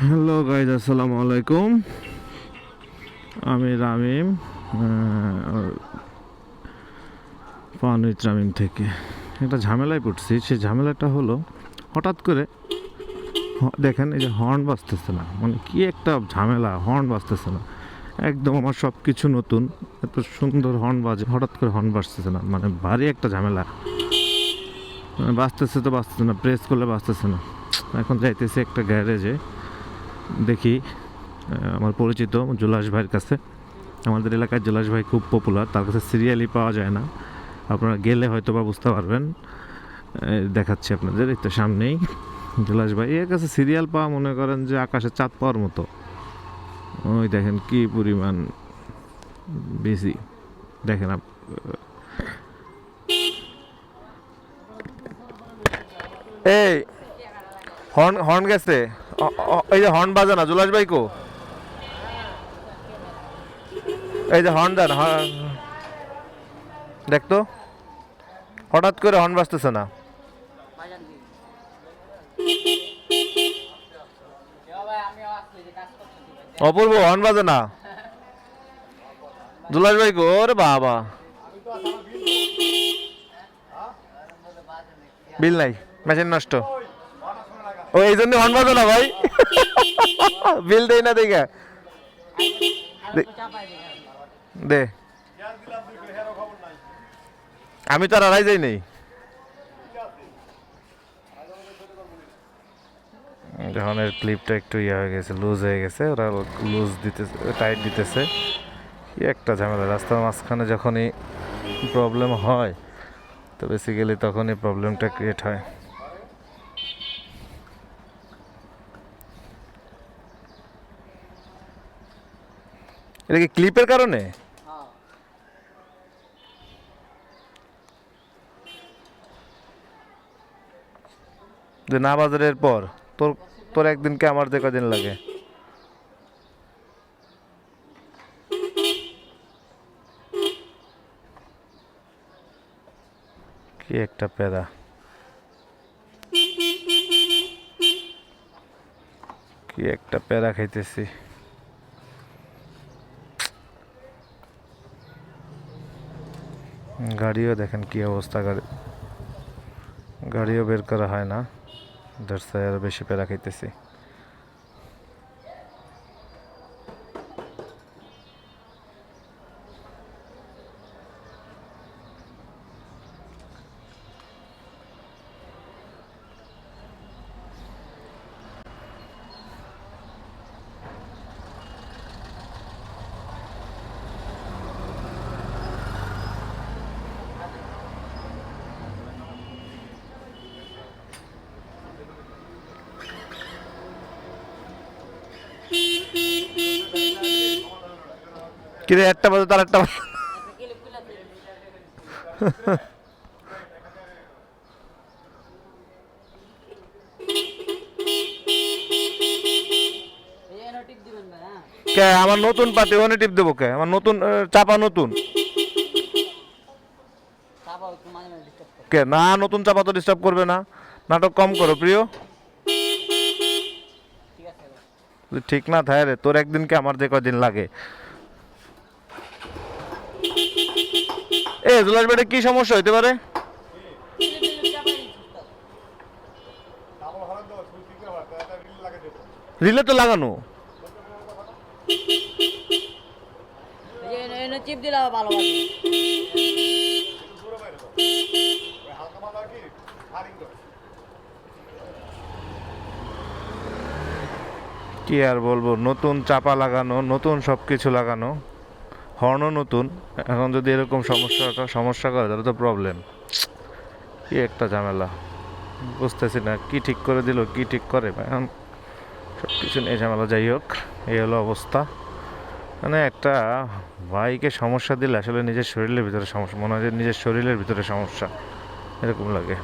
Hello guys আসসালামু আলাইকুম আমি রামিম উইথ রামিম থেকে একটা ঝামেলায় পড়ছি, সেই ঝামেলাটা হলো, হঠাৎ করে দেখেন, এই যে হর্ন বাজতেছে না। মানে কি একটা ঝামেলা হর্ন বাজতেছে না। একদম আমার সব কিছু নতুন, এত সুন্দর হর্ন বাজে, হঠাৎ করে হর্ন বাজতেছে না। মানে ভারী একটা ঝামেলা। মানে বাজতেছে তো বাঁচতেছে না প্রেস করলে বাঁচতেছে না। এখন যাইতেছি একটা গ্যারেজে দেখি আমার পরিচিত জুলাস ভাইয়ের কাছে। আমাদের এলাকায় জুলাস ভাই খুব পপুলার তার কাছে সিরিয়ালি পাওয়া যায় না। আপনারা গেলে হয়তো বা বুঝতে পারবেন। দেখাচ্ছি আপনাদের তো সামনেই। জুলাস ভাই, এর কাছে সিরিয়াল পাওয়া মনে করেন যে আকাশে চাঁদ পাওয়ার মতো। ওই দেখেন কি পরিমাণ বেশি দেখেন আপ- এই হর্ন হর্ন গেছে? এই যে হর্ন বাজে না জুলাস ভাই এই যে হর্ন দেন দেখতো হঠাৎ করে হর্ন বাজতেছে না। অপূর্ব, হর্ন বাজে না। জুলাস ভাই ওরে বাবা। বিল নাই, মেশিন নষ্ট। ও, এই জন্য হর্ন বাজে না ভাই? বিল দেই না দেখে। দে- আমি তো আর আড়াই যাই নেই। যখন ক্লিপটা একটু ইয়ে হয়ে গেছে লুজ হয়ে গেছে, ওরা লুজ দিতেছে টাইট দিতেছে। একটা ঝামেলা, রাস্তার মাঝখানে যখনই প্রবলেম হয়, তো বেসিক্যালি তখনই প্রবলেমটা ক্রিয়েট হয়। এটা কি ক্লিপের কারণে? যে না বাজারের পর, তোর তোর একদিনকে আমার যে কদিন লাগে। কি একটা প্যারা। কি একটা প্যারা খাইতেছি। গাড়িও দেখেন কি অবস্থা, গাড়ি, গাড়িও বের করা হয় না। দ্যাটস আরও বেশি পেরা খাইতেছি। কিরে একটা বাজে তার একটা কে, আমার নতুন পাতি ওনে টিপ দেবো কে? আমার নতুন চাপা নতুন। কে, না, নতুন চাপা তো ডিস্টার্ব করবে না। নাটক কম করো, প্রিয়। ঠিক না থাকে রে, তোর একদিনকে আমার যে কদিন লাগে। এ জুলাস বেটে কি সমস্যা হইতে পারে? রিলে তো লাগানো। চিপ কি আর বলব, নতুন চাপা লাগানো, নতুন সব কিছু লাগানো। হর্নও নতুন। এখন যদি এরকম সমস্যাটা সমস্যা করে, তাহলে তো প্রবলেম কি একটা ঝামেলা। বুঝতেছি না, কি ঠিক করে দিল, কি ঠিক করে এখন সব কিছু নিয়ে ঝামেলা, যাই হোক, এই হলো অবস্থা। মানে একটা বাইকে সমস্যা দিলে আসলে নিজের শরীরের ভিতরে সমস্যা, মনে হয় যে নিজের শরীরের ভিতরে সমস্যা, এরকম লাগে।